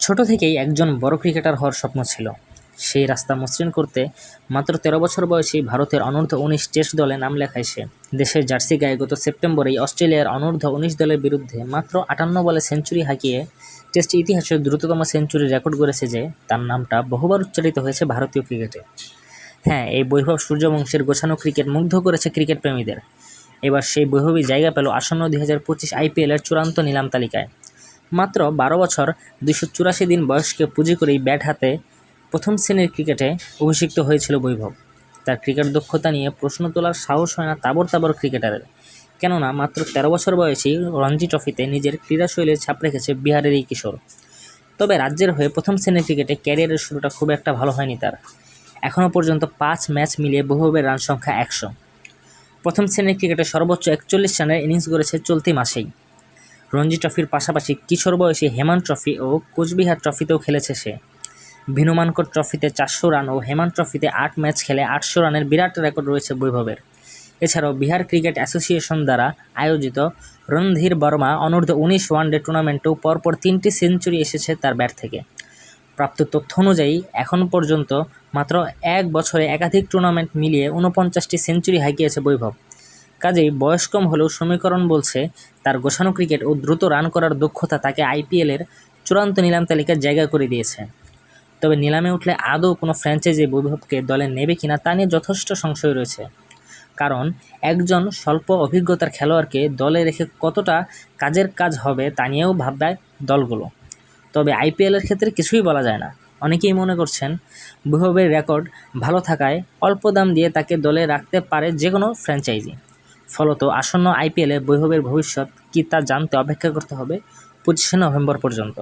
ছোট থেকেই একজন বড় ক্রিকেটার হওয়ার স্বপ্ন ছিল। সেই রাস্তা মসৃণ করতে মাত্র তেরো বছর বয়সেই ভারতের অনূর্ধ্ব উনিশ টেস্ট দলে নাম লেখায় সে। দেশের জার্সি গায়ে গত সেপ্টেম্বরেই অস্ট্রেলিয়ার অনূর্ধ্ব উনিশ দলের বিরুদ্ধে মাত্র আটান্ন বলে সেঞ্চুরি হাঁকিয়ে টেস্ট ইতিহাসের দ্রুততম সেঞ্চুরি রেকর্ড করেছে যে, তার নামটা বহুবার উচ্চারিত হয়েছে ভারতীয় ক্রিকেটে। হ্যাঁ এই বৈভব সূর্যবংশের গোছানো ক্রিকেট মুগ্ধ করেছে ক্রিকেট প্রেমীদের। এবার সেই বৈভবী জায়গা পেল আসন্ন দুই হাজার পঁচিশ আইপিএলের চূড়ান্ত নিলাম তালিকায়। মাত্র বারো বছর দুশো চুরাশি দিন বয়সকে পুঁজি করেই ব্যাট হাতে প্রথম শ্রেণির ক্রিকেটে অভিষিক্ত হয়েছিল বৈভব। তার ক্রিকেট দক্ষতা নিয়ে প্রশ্ন তোলার সাহস হয় না তাবর তাবর ক্রিকেটারের। কেননা মাত্র তেরো বছর বয়সেই রঞ্জি ট্রফিতে নিজের ক্রীড়াশৈলীর ছাপ রেখেছে বিহারের এই কিশোর। তবে রাজ্যের হয়ে প্রথম শ্রেণির ক্রিকেটে ক্যারিয়ারের শুরুটা খুব একটা ভালো হয়নি তার। এখনও পর্যন্ত পাঁচ ম্যাচ মিলিয়ে বৈভবের রান সংখ্যা একশো। প্রথম শ্রেণির ক্রিকেটে সর্বোচ্চ একচল্লিশ রানের ইনিংস গড়েছে চলতি মাসেই। রঞ্জি ট্রফির পাশাপাশি কিশোর বয়সী হেমান ট্রফি ও কোচবিহার ট্রফিতেও খেলেছে সে। ভিনুমানকর ট্রফিতে চারশো রান ও হেমান ট্রফিতে আট ম্যাচ খেলে আটশো রানের বিরাট রেকর্ড রয়েছে বৈভবের। এছাড়াও বিহার ক্রিকেট অ্যাসোসিয়েশন দ্বারা আয়োজিত রণধীর বর্মা অনূর্ধ্ব উনিশ ওয়ানডে টুর্নামেন্টেও পরপর তিনটি সেঞ্চুরি এসেছে তার ব্যাট থেকে। প্রাপ্ত তথ্য অনুযায়ী, এখন পর্যন্ত মাত্র এক বছরে একাধিক টুর্নামেন্ট মিলিয়ে ঊনপঞ্চাশটি সেঞ্চুরি হাঁকিয়েছে বৈভব। কাজেই বয়স কম হলেও সমীকরণ বলছে, তার গোছানো ক্রিকেট ও দ্রুত রান করার দক্ষতা তাকে আইপিএলের চূড়ান্ত নিলাম তালিকায় জায়গা করে দিয়েছে। তবে নিলামে উঠলে আদৌ কোনো ফ্র্যাঞ্চাইজি বৈভবকে দলে নেবে কিনা তা নিয়ে যথেষ্ট সংশয় রয়েছে। কারণ একজন স্বল্প অভিজ্ঞতার খেলোয়াড়কে দলে রেখে কতটা কাজের কাজ হবে তা নিয়েও ভাববে দলগুলো। তবে আইপিএলের ক্ষেত্রে কিছুই বলা যায় না। অনেকেই মনে করছেন, বৈভবের রেকর্ড ভালো থাকায় অল্প দাম দিয়ে তাকে দলে রাখতে পারে যে কোনো ফ্র্যাঞ্চাইজি। ফলত আসন্ন আইপিএলে বৈভবের ভবিষ্যৎ কী তা জানতে অপেক্ষা করতে হবে পঁচিশে নভেম্বর পর্যন্ত।